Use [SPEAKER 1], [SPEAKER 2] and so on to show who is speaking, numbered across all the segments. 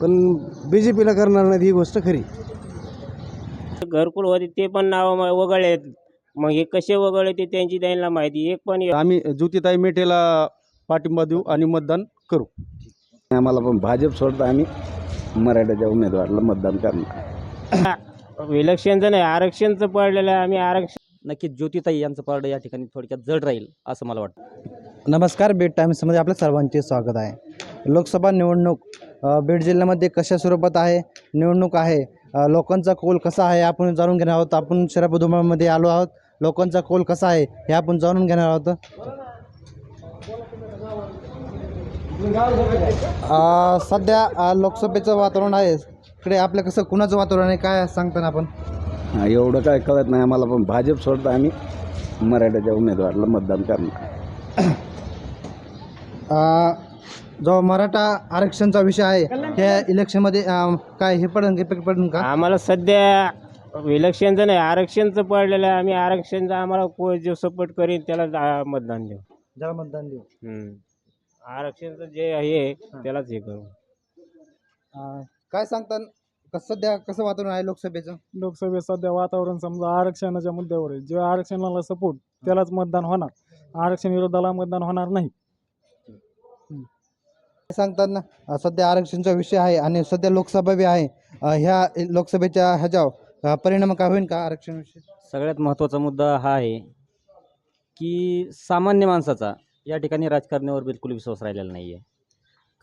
[SPEAKER 1] पण B J पीला करणार नाहीत ही गोष्ट खरी.
[SPEAKER 2] घरकुल होते ते पण नाव वगळले. मग हे कसे वगळले ते त्यांची त्यांना माहिती. एक पण
[SPEAKER 3] आम्ही ज्योतिताई मेटेला पाठिंबा देऊ आणि मतदान करू.
[SPEAKER 4] आम्हाला पण भाजप सोडता आम्ही. मराठ्याच्या उमेदवाराला मतदान करणार.
[SPEAKER 2] इलेक्शनचं नाही आरक्षणचं पडलेलं आहे. आम्ही आरक्षण
[SPEAKER 5] नक्कीच ज्योतिताई यांचं पारडं या ठिकाणी थोडक्यात जड राहील असं मला वाटतं.
[SPEAKER 6] नमस्कार बीड टाइम्समध्ये आपल्या सर्वांचे स्वागत आहे. लोकसभा निवडणूक बीड जिल्ह्यामध्ये कशा स्वरूपात आहे निवडणूक आहे लोकांचा कौल कसा आहे आपण जाणून घेणार आहोत. आपण शराबुधुमामध्ये आलो आहोत. लोकांचा कौल कसा आहे हे आपण जाणून घेणार आहोत. सध्या लोकसभेचं वातावरण आहे. इकडे आपलं कसं कुणाचं वातावरण आहे? काय सांगता ना आपण
[SPEAKER 4] एवढं काय कळत नाही आम्हाला पण भाजप सोडता आम्ही. मराठ्याच्या उमेदवाराला मतदान करणार.
[SPEAKER 6] जो मराठा आरक्षणचा विषय आहे त्या इलेक्शनमध्ये अ, काय हे पडेल इफेक्ट पडेल का?
[SPEAKER 2] आम्हाला सध्या इलेक्शनचं नाही आरक्षणचं पडलेलं आहे. आम्ही आरक्षणचं आम्हाला को जो सपोर्ट करीन त्याला जा- मतदान देऊ.
[SPEAKER 6] ज्याला मतदान देऊ.
[SPEAKER 2] हम्म. आरक्षणचं जे आहे त्यालाच हे करू.
[SPEAKER 6] अ, काय सांगता कस- सध्या कसं वातावरण आहे लोकसभेचं?
[SPEAKER 7] लोकसभेत सध्या वातावरण समजा आरक्षणाच्या मुद्द्यावर आहे. जे आरक्षणाला सपोर्ट त्यालाच मतदान होणार. आरक्षण विरोधाला मतदान होणार नाही.
[SPEAKER 6] सांगताना सध्या आरक्षणचा विषय आहे आणि सध्या लोकसभा बी आहे. ह्या लोकसभेच्या ह्याच्यावर परिणाम काय होईल का आरक्षण विषय?
[SPEAKER 5] सगळ्यात महत्त्वाचा मुद्दा हा आहे की सामान्य माणसाचा या ठिकाणी राजकारण्यावर बिलकुल विश्वास राहिलेला नाही आहे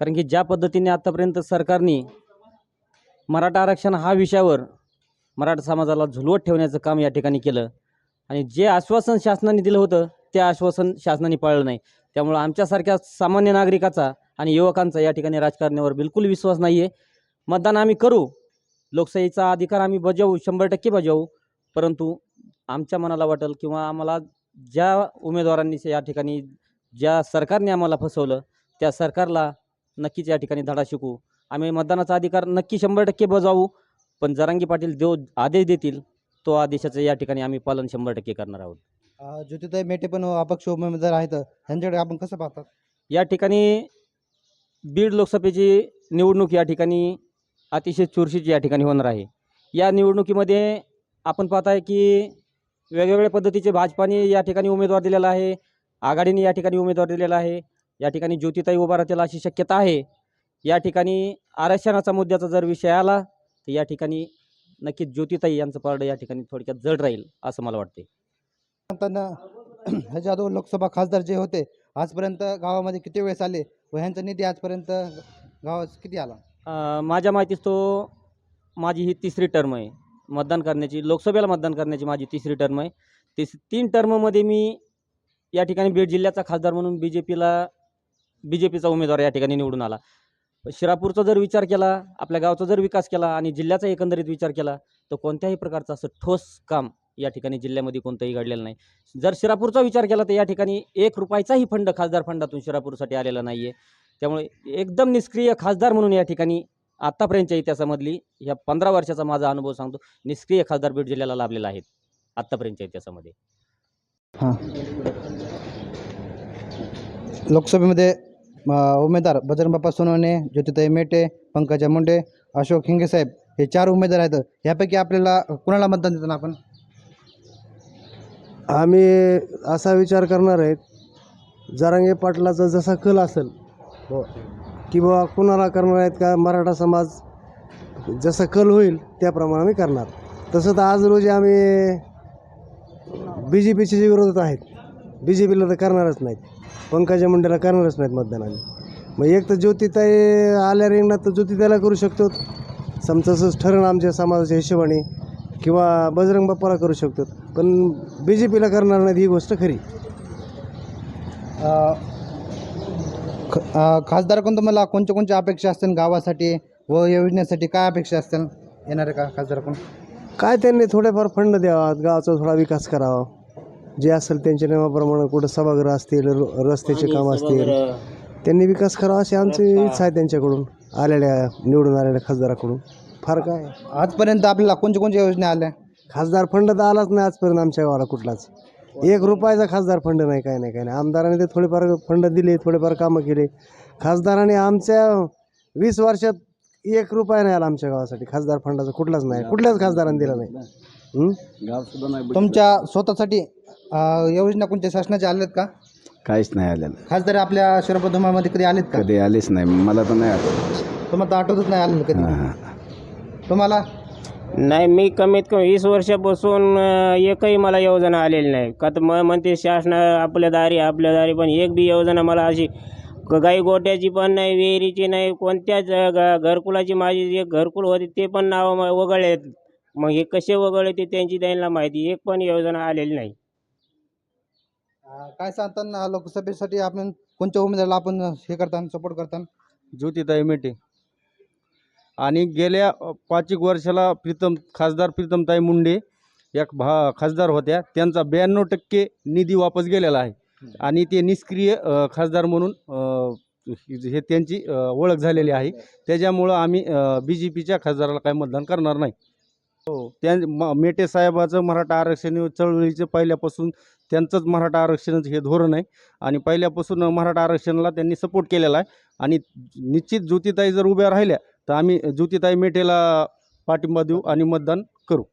[SPEAKER 5] कारण की ज्या पद्धतीने आत्तापर्यंत सरकारने मराठा आरक्षण हा विषयावर मराठा समाजाला झुलवत ठेवण्याचं काम या ठिकाणी केलं आणि जे आश्वासन शासनाने दिलं होतं ते आश्वासन शासनाने पाळलं नाही. त्यामुळं आमच्यासारख्या सामान्य नागरिकाचा आणि युवकांचा या ठिकाणी राजकारणावर बिलकुल विश्वास नाही आहे मतदान आम्ही करू. लोकशाहीचा अधिकार आम्ही बजावू शंभर टक्के बजावू. परंतु आमच्या मनाला वाटेल किंवा आम्हाला ज्या उमेदवारांनी या ठिकाणी ज्या सरकारने आम्हाला फसवलं त्या सरकारला नक्कीच या ठिकाणी धडा शिकू. आम्ही मतदानाचा अधिकार नक्की शंभर टक्के बजावू. पण जरांगी पाटील जो आदेश देतील तो आदेशाचं या ठिकाणी आम्ही पालन शंभर टक्के करणार आहोत.
[SPEAKER 6] ज्योतिताई मेटे पण अपक्ष उमेदवार आहेत. ह्यांच्याकडे आपण कसं पाहतात?
[SPEAKER 5] या ठिकाणी बीड लोकसभेची निवडणूक या ठिकाणी अतिशय चुरशीची या ठिकाणी होणार आहे. या निवडणुकीमध्ये आपण पाहत आहे की वेगवेगळ्या पद्धतीचे भाजपाने या ठिकाणी उमेदवार दिलेला आहे आघाडीने या ठिकाणी उमेदवार दिलेला आहे या ठिकाणी ज्योतिताई उभा राहतील अशी शक्यता आहे. या ठिकाणी आरक्षणाचा मुद्द्याचा जर विषय आला तर या ठिकाणी नक्कीच ज्योतिताई यांचं पारड या ठिकाणी थोडक्यात जड राहील असं मला वाटते
[SPEAKER 6] सांगताना ह्याच्या लोकसभा खासदार जे होते आजपर्यंत गावामध्ये किती वेळेस आले व ह्यांचा निधी आजपर्यंत गावात किती आला?
[SPEAKER 5] अ, माझ्या माहितीस तो माझी ही तिसरी टर्म आहे. मतदान करण्याची लोकसभेला मतदान करण्याची माझी तिसरी टर्म आहे. तिस तीन टर्ममध्ये मी या ठिकाणी बीड जिल्ह्याचा खासदार म्हणून बी जे पीला बी जे पीचा उमेदवार या ठिकाणी निवडून आला. शिरापूरचा जर विचार केला आपल्या गावचा जर विकास केला आणि जिल्ह्याचा एकंदरीत विचार केला तर कोणत्याही प्रकारचं असं ठोस काम या ठिकाणी जिल्ह्यामध्ये कोणतंही घडलेलं नाही. जर शिरापूरचा विचार केला तर या ठिकाणी एक रुपयाचाही फंड खासदार फंडातून शिरापूरसाठी आलेला नाही आहे त्यामुळे एकदम निष्क्रिय खासदार म्हणून या ठिकाणी आत्तापर्यंतच्या इतिहासामधली ह्या पंधरा वर्षाचा माझा अनुभव सांगतो निष्क्रिय खासदार बीड जिल्ह्याला लाभलेला आहे आत्तापर्यंतच्या इतिहासामध्ये.
[SPEAKER 6] हां. लोकसभेमध्ये उमेदवार बजरंग बाप्पा सोनवणे ज्योतिताई मेटे पंकजा मुंडे अशोक हिंगे साहेब हे चार उमेदवार आहेत. यापैकी आपल्याला कुणाला मतदान देतो ना आपण?
[SPEAKER 1] आम्ही असा विचार करणार आहेत जरांगे पाटलाचा जसा कल असेल की बाबा कुणाला करणार आहेत का मराठा समाज जसा कल होईल त्याप्रमाणे आम्ही करणार. तसं तर आज रोजी आम्ही बी जे पीचे जे विरोधात आहेत बी जे पीला तर करणारच नाहीत पंकजा मुंडेला करणारच नाहीत मतदान मग एक तर ज्योतिताई आल्या रिंगणात तर ज्योतिताईला करू शकतो. समजा असंच ठरण आमच्या समाजाच्या हिशोबाने. किंवा बजरंग बाप्पाला करू शकतो पण बी जे पीला करणार नाहीत ही गोष्ट खरी.
[SPEAKER 6] अ, ख- खासदाराकडून तुम्हाला? कोणत्या कोणत्या अपेक्षा असतील गावासाठी व योजनेसाठी काय अपेक्षा असतील? येणाऱ्या का खासदाराकडून
[SPEAKER 1] काय त्यांनी थोडेफार फंड द्यावा गावाचा थोडा विकास करावा. जे असेल त्यांच्या नियमाप्रमाणे कुठं सभागृह असतील र- रस्त्याचे काम असतील त्यांनी विकास करावा अशी आमची इच्छा आहे त्यांच्याकडून आलेल्या निवडून आलेल्या खासदाराकडून. फार काय?
[SPEAKER 6] आजपर्यंत आपल्याला कोणत्या कोणत्या योजना आल्या?
[SPEAKER 1] खासदार फंड तर आलाच नाही आजपर्यंत आमच्या गावाला कुठलाच. एक रुपयाचा खासदार फंड नाही काय नाही काय नाही. आमदाराने ते थोडेफार फंड दिले थोडेफार कामं केले. खासदाराने आमच्या वीस वर्षात एक रुपया नाही आला आमच्या गावासाठी. खासदार फंडाचा कुठलाच नाही कुठल्याच खासदाराने दिला नाही. हं?
[SPEAKER 4] गाव सुद्धा नाही बघितलं.
[SPEAKER 6] तुमच्या स्वतःसाठी अ, योजना कोणत्या? शासनाच्या आल्यात का?
[SPEAKER 4] काहीच नाही आलेलं.
[SPEAKER 6] खासदार आपल्या शरद धुमामध्ये कधी आलेत का?
[SPEAKER 4] कधी आलेच नाही. मला तर नाही आठवत.
[SPEAKER 6] तुम्हाला तर आठवतच नाही आलेलं कधी. तुम्हाला?
[SPEAKER 2] नाही मी कमीत कमी वीस वर्षापासून अं, एकही मला योजना आलेली नाही. का तर मग म्हणते शासन आपल्या दारी आपल्या दारी पण एक बी योजना मला अशी गाई गोट्याची पण नाही विहिरीची नाही कोणत्याच अं, ग- घरकुलाची माझी जे घरकुल होती ते पण नाव म- वगळले. मग हे कसे वगळले ते त्यांची त्यांना माहिती एक पण योजना आलेली नाही.
[SPEAKER 6] अ, काय सांगताना लोकसभेसाठी आपण कोणत्या उमेदवाराला आपण हे करताना सपोर्ट करताना?
[SPEAKER 3] ज्योतिताई मेटे. आणि गेल्या पाच एक वर्षाला प्रीतम खासदार प्रीतमताई मुंडे या भा खासदार होत्या. त्यांचा ब्याण्णव टक्के निधी वापस गेलेला आहे. आणि ते निष्क्रिय खासदार म्हणून हे त्यांची ओळख झालेली आहे. त्याच्यामुळं आम्ही बी जे पीच्या खासदाराला काही मतदान करणार नाही. हो त्या म- मेटे साहेबाचं मराठा आरक्षण चळवळीचं पहिल्यापासून त्यांचंच मराठा आरक्षणाचं हे धोरण आहे. आणि पहिल्यापासून मराठा आरक्षणाला त्यांनी सपोर्ट केलेला आहे. आणि निश्चित ज्योतिताई जर उभ्या राहिल्या तर आम्ही ज्योतिताई मेटेला पाठिंबा देऊ आणि मतदान करू.